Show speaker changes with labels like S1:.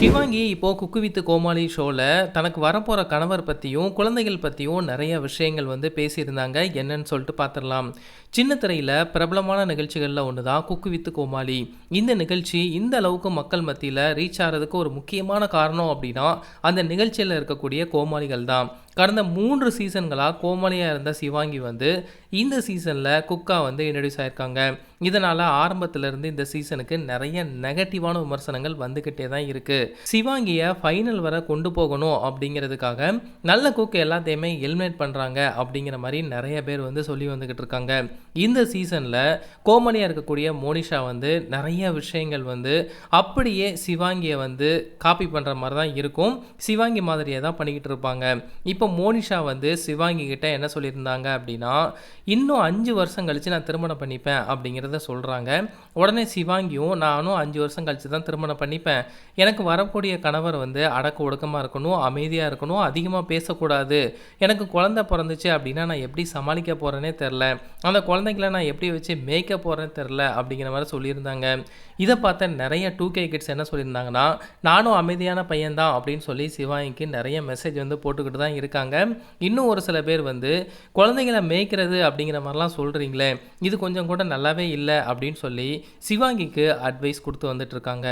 S1: ஷிவாங்கி இப்போ குக்கு வித்து கோமாளி ஷோவில் தனக்கு வரப்போகிற கணவர் பற்றியும் குழந்தைகள் பற்றியும் நிறைய விஷயங்கள் வந்து பேசியிருந்தாங்க. என்னன்னு சொல்லிட்டு பார்த்துடலாம் சின்ன திரையில் பிரபலமான நிகழ்ச்சிகளில் ஒன்று தான் குக்கு வித்து கோமாளி. இந்த நிகழ்ச்சி இந்த அளவுக்கு மக்கள் மத்தியில் ரீச் ஆகிறதுக்கு ஒரு முக்கியமான காரணம் அப்படின்னா அந்த நிகழ்ச்சியில் இருக்கக்கூடிய கோமாளிகள் தான் கடந்த மூன்று சீசன்களாக கோமாளியாக இருந்த சிவாங்கி வந்து இந்த சீசனில் குக்கா வந்து இன்ட்ரடியூஸ் ஆயிருக்காங்க. இதனால் ஆரம்பத்திலிருந்து இந்த சீசனுக்கு நிறைய நெகட்டிவான விமர்சனங்கள் வந்துக்கிட்டே தான் இருக்குது சிவாங்கியை ஃபைனல் வர கொண்டு போகணும் அப்படிங்கிறதுக்காக நல்ல குக் எல்லாத்தையுமே எலிமினேட் பண்ணுறாங்க அப்படிங்கிற மாதிரி நிறைய பேர் வந்து சொல்லி வந்துக்கிட்டு இருக்காங்க. இந்த சீசனில் கோமலியாக இருக்கக்கூடிய மோனிஷா வந்து நிறைய விஷயங்கள் வந்து அப்படியே சிவாங்கியை வந்து காப்பி பண்ணுற மாதிரி தான் இருக்கும். சிவாங்கி மாதிரியே தான் பண்ணிக்கிட்டு இருப்பாங்க. இப்போ இப்போ மோனிஷா வந்து சிவாங்கி கிட்ட என்ன சொல்லியிருந்தாங்க அப்படின்னா இன்னும் அஞ்சு வருஷம் கழித்து நான் திருமணம் பண்ணிப்பேன் அப்படிங்கிறத சொல்கிறாங்க உடனே சிவாங்கியும் நானும் அஞ்சு வருஷம் கழித்து தான் திருமணம் பண்ணிப்பேன். எனக்கு வரக்கூடிய கணவர் வந்து அடக்க ஒடுக்கமாக இருக்கணும் அமைதியாக இருக்கணும் அதிகமாக பேசக்கூடாது. எனக்கு குழந்தை பிறந்துச்சு அப்படின்னா நான் எப்படி சமாளிக்க போகிறேனே தெரில அந்த குழந்தைங்கள நான் எப்படி வச்சு மேய்க்க போகிறேன்னு தெரில அப்படிங்கிற மாதிரி சொல்லியிருந்தாங்க. இதை பார்த்த நிறைய டூ கே கிட்ஸ் என்ன சொல்லியிருந்தாங்கன்னா நானும் அமைதியான பையன்தான் அப்படின்னு சொல்லி சிவாங்கிக்கு நிறைய மெசேஜ் வந்து போட்டுக்கிட்டு தான் இருக்காங்க. இன்னும் ஒரு சில பேர் வந்து குழந்தைங்களை மேய்க்கிறது அப்படிங்கிற மாதிரிலாம் சொல்கிறீங்களே இது கொஞ்சம் கூட நல்லாவே இல்லை அப்படின்னு சொல்லி சிவாங்கிக்கு அட்வைஸ் கொடுத்து வந்துட்டு இருக்காங்க.